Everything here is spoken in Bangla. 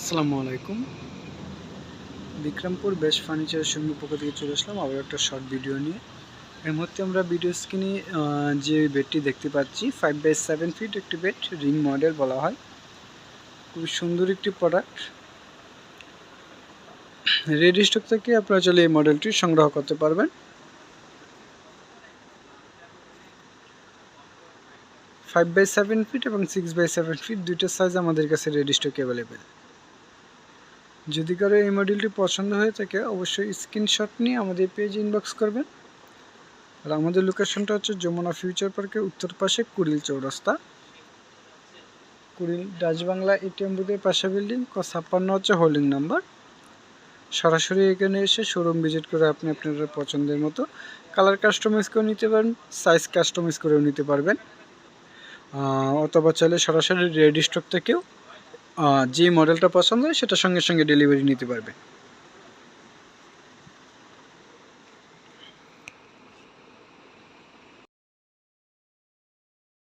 আসসালামু আলাইকুম। বিক্রমপুর বেস্ট ফার্নিচারের সঙ্গে পক্ষ থেকে চলে আসলাম আবার একটা শর্ট ভিডিও নিয়ে। এই মুহূর্তে আমরা ভিডিও স্ক্রিনে যে বেডটি দেখতে পাচ্ছি ফাইভ বাই সেভেন ফিট একটি বেড রিং মডেল বলা হয়। খুবই সুন্দর একটি প্রোডাক্ট রেডি স্টক থেকে আপনারা চলে এই মডেলটি সংগ্রহ করতে পারবেন। ফাইভ বাই সেভেন ফিট এবং সিক্স বাই সেভেন ফিট দুইটা সাইজ আমাদের কাছে রেডি স্টক অ্যাভেলেবেল যদি কারও এই মডেলটি পছন্দ হয়ে থাকে, অবশ্যই স্ক্রিনশট নিয়ে আমাদের পেজ ইনবক্স করবেন। আর আমাদের লোকেশনটা হচ্ছে যমুনা ফিউচার পার্কের উত্তর পাশে কুড়িল চৌরাস্তা। কুড়িল বাংলা এটিএম বুথের পাশে বিল্ডিং ক ছাপ্পান্ন হচ্ছে হোল্ডিং নাম্বার সরাসরি এখানে এসে শোরুম ভিজিট করে আপনি আপনার পছন্দের মতো কালার কাস্টমাইজ করে নিতে পারেন সাইজ কাস্টমাইজ করেও নিতে পারবেন। অথবা চাইলে সরাসরি রেডি স্টক থেকেও যে মডেলটা পছন্দ হয় সেটা সঙ্গে সঙ্গে ডেলিভারি নিতে পারবে।